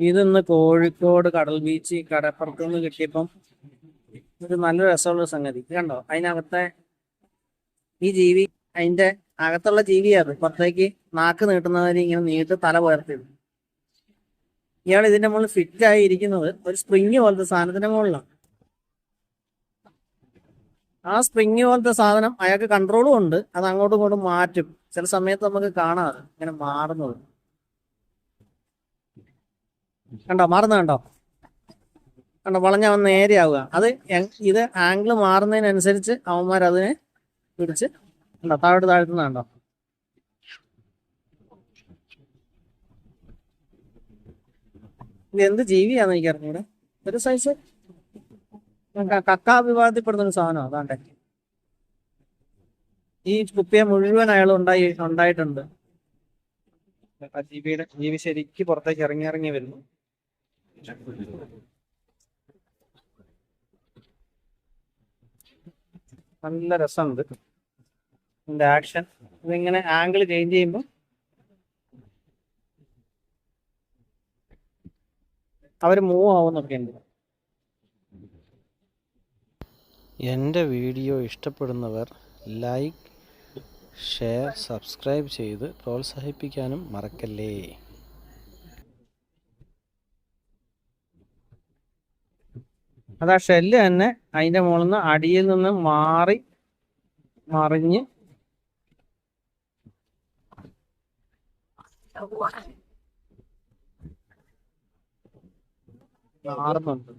ഇതൊന്ന് കോഴിക്കോട് കടൽ ബീച്ച് കടപ്പുറത്ത് നിന്ന് കിട്ടിയപ്പം ഒരു നല്ല രസമുള്ള സംഗതി. കണ്ടോ? അതിനകത്തെ ഈ ജീവി അതിന്റെ അകത്തുള്ള ജീവിയാണ് പുറത്തേക്ക് നാക്ക് നീട്ടുന്നവര് ഇങ്ങനെ നീട്ട് തല ഉയർത്തിയത് ഇയാൾ ഇതിന്റെ മുകളിൽ ഫിറ്റ് ആയി ഇരിക്കുന്നത് ഒരു സ്പ്രിങ് പോലത്തെ സാധനത്തിന്റെ മുകളിലാണ്. ആ സ്പ്രിങ് പോലത്തെ സാധനം അയാൾക്ക് കൺട്രോളും ഉണ്ട്. അത് അങ്ങോട്ടും ഇങ്ങോട്ടും മാറ്റും. ചില സമയത്ത് നമുക്ക് കാണാതെ ഇങ്ങനെ മാറുന്നത്. കണ്ടോ? മാറുന്ന കണ്ടോ? കണ്ടോ? വളഞ്ഞ അവൻ ആവുക. അത് ഇത് ആംഗിൾ മാറുന്നതിനനുസരിച്ച് അവന്മാർ അതിനെ പിടിച്ച് കണ്ടോ? താഴോട്ട് താഴ്ത്തുന്ന കണ്ടോ? ഇത് എന്ത് ജീവിയാന്ന് എനിക്ക് അറിഞ്ഞൂടെ ഒരു സൈസ് കക്ക വിവാദത്തിൽപ്പെടുന്ന ഒരു സാധനം അതാണ്ടെ ഈ കുപ്പിയെ മുഴുവൻ അയാൾ ഉണ്ടായി ഉണ്ടായിട്ടുണ്ട്. ജീവിയുടെ ജീവി ശരിക്ക് പുറത്തേക്ക് ഇറങ്ങി ഇറങ്ങി വരുന്നു. നല്ല രസമുണ്ട്. ഇതിന്റെ ആക്ഷൻ ഇതിങ്ങനെ ആംഗിൾ ചേഞ്ച് ചെയ്യുമ്പോൾ അവർ മൂവ് ആവുന്നൊക്കെ ഉണ്ട്. എന്റെ വീഡിയോ ഇഷ്ടപ്പെടുന്നവർ ലൈക്ക് ഷെയർ സബ്സ്ക്രൈബ് ചെയ്ത് പ്രോത്സാഹിപ്പിക്കാനും മറക്കല്ലേ? അത് ആ ഷെല്ല് തന്നെ അതിന്റെ മുകളിൽ നിന്ന് അടിയിൽ നിന്ന് മാറി മറിഞ്ഞ്. മാറുന്നുണ്ട്.